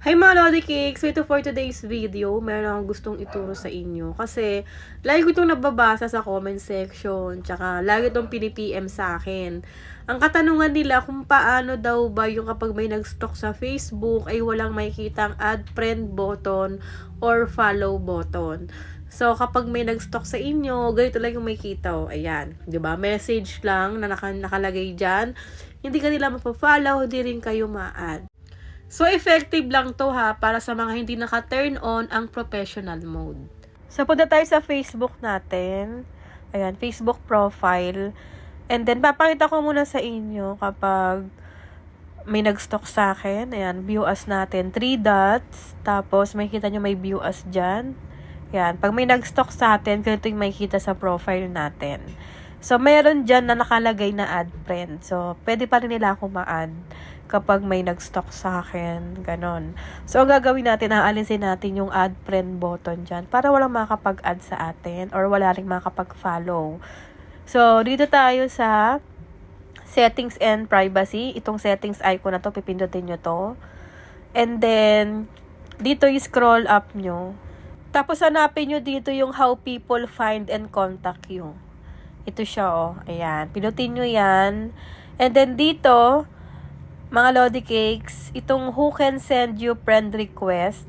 Hi mga Lodi Cakes! For today's video, meron akong gustong ituro sa inyo. Kasi, lagi ko itong nababasa sa comment section. Tsaka, lagi itong pinipm sa akin. Ang katanungan nila kung paano daw ba yung kapag may nag-stock sa Facebook ay walang makikitang add friend button or follow button. So, kapag may nag-stock sa inyo, ganito lang yung makikita. Oh. Ayan. ba Message lang na naka- nakalagay dyan. Hindi ka nila mapafollow, hindi rin kayo ma-add. So, effective lang to ha, para sa mga hindi naka-turn on ang professional mode. So, punta tayo sa Facebook natin. Ayan, Facebook profile. And then, papakita ko muna sa inyo kapag may nag-stock sa akin. Ayan, view as natin. Three dots. Tapos, makikita nyo may view as dyan. Ayan, pag may nag-stock sa atin, ganito yung makikita sa profile natin. So, meron dyan na nakalagay na add friend. So, pwede pa rin nila ako ma-add kapag may nag-stock sa akin. Ganon. So, ang gagawin natin, aalisin natin yung add friend button dyan para walang makapag-add sa atin or wala rin makapag-follow. So, dito tayo sa settings and privacy. Itong settings icon na to, pipindutin nyo to. And then, dito yung scroll up nyo. Tapos, hanapin nyo dito yung how people find and contact you. Ito siya, oh. Ayan. Pinutin nyo yan. And then, dito, mga Lodi Cakes, itong who can send you friend request,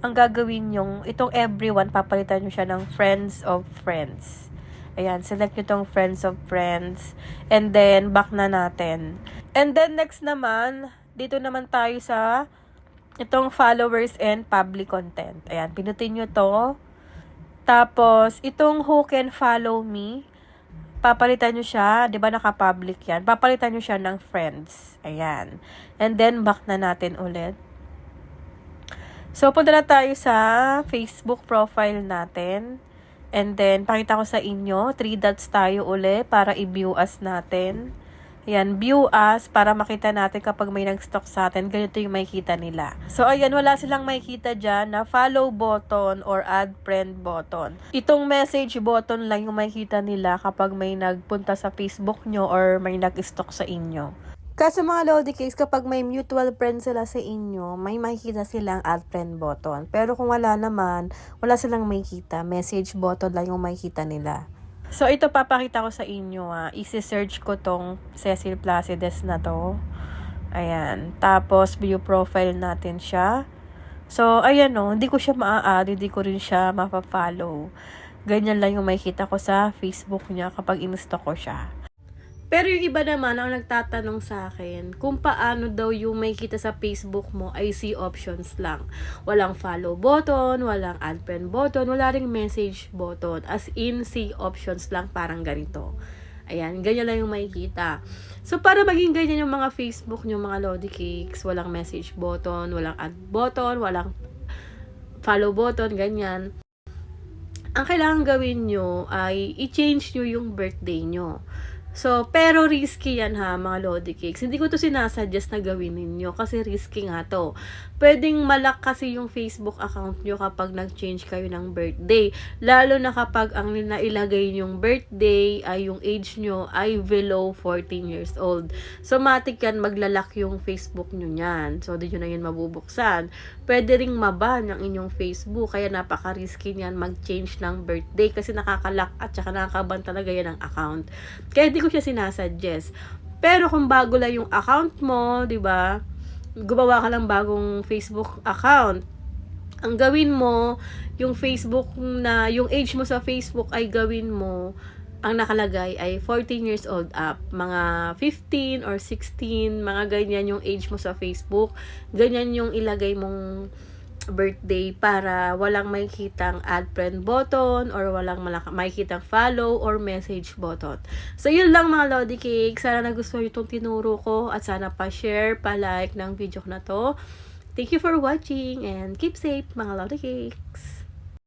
ang gagawin yung, itong everyone, papalitan nyo siya ng friends of friends. Ayan, select nyo itong friends of friends. And then, back na natin. And then, next naman, dito naman tayo sa itong followers and public content. Ayan, pinutin nyo to. Tapos, itong who can follow me, papalitan nyo siya, di ba naka-public yan, papalitan nyo siya ng friends. Ayan. And then, back na natin ulit. So, punta na tayo sa Facebook profile natin. And then, pakita ko sa inyo, three dots tayo uli para i-view as natin. Ayan, view as para makita natin kapag may nag-stock sa atin, ganito yung makikita nila. So, ayan, wala silang makikita dyan na follow button or add friend button. Itong message button lang yung makikita nila kapag may nagpunta sa Facebook nyo or may nag-stock sa inyo. Kaso mga Lodi Cakes, kapag may mutual friend sila sa inyo, may makikita silang add friend button. Pero kung wala naman, wala silang makikita. Message button lang yung makikita nila. So, ito papakita ko sa inyo. Ah. Isi-search ko tong Cecil Placides na to. Ayan. Tapos, view profile natin siya. So, ayan o. hindi ko siya maa-add. Hindi ko rin siya mapafollow. Ganyan lang yung makikita ko sa Facebook niya kapag in-stock ko siya. Pero yung iba naman ang nagtatanong sa akin kung paano daw yung may kita sa Facebook mo ay see options lang. Walang follow button, walang add friend button, wala ring message button. As in, see options lang parang ganito. Ayan, ganyan lang yung makikita. So, para maging ganyan yung mga Facebook nyo, mga Lodi Cakes, walang message button, walang add button, walang follow button, ganyan. Ang kailangan gawin nyo ay i-change nyo yung birthday nyo. So, pero risky yan ha, mga Lodi Cakes. Hindi ko to sinasuggest na gawin ninyo kasi risky nga to. Pwedeng malak kasi yung Facebook account nyo kapag nag-change kayo ng birthday. Lalo na kapag ang nailagay yung birthday ay yung age nyo ay below 14 years old. So, matik yan maglalak yung Facebook nyo yan. So, di nyo na yun mabubuksan. Pwede ring maban ang inyong Facebook. Kaya napaka-risky niyan mag-change ng birthday kasi nakakalak at saka nakakaban talaga yan ang account. Kaya di ko siya sinasuggest. Pero kung bago lang yung account mo, 'di ba? Gumawa ka ng bagong Facebook account. Ang gawin mo, yung Facebook na yung age mo sa Facebook ay gawin mo ang nakalagay ay 14 years old up. Mga 15 or 16, mga ganyan yung age mo sa Facebook. Ganyan yung ilagay mong birthday para walang makikitang add friend button or walang makikitang follow or message button. So, yun lang mga Lodi Cake. Sana nagustuhan nyo itong tinuro ko at sana pa-share, pa-like ng video ko na to. Thank you for watching and keep safe mga Lodi Cakes!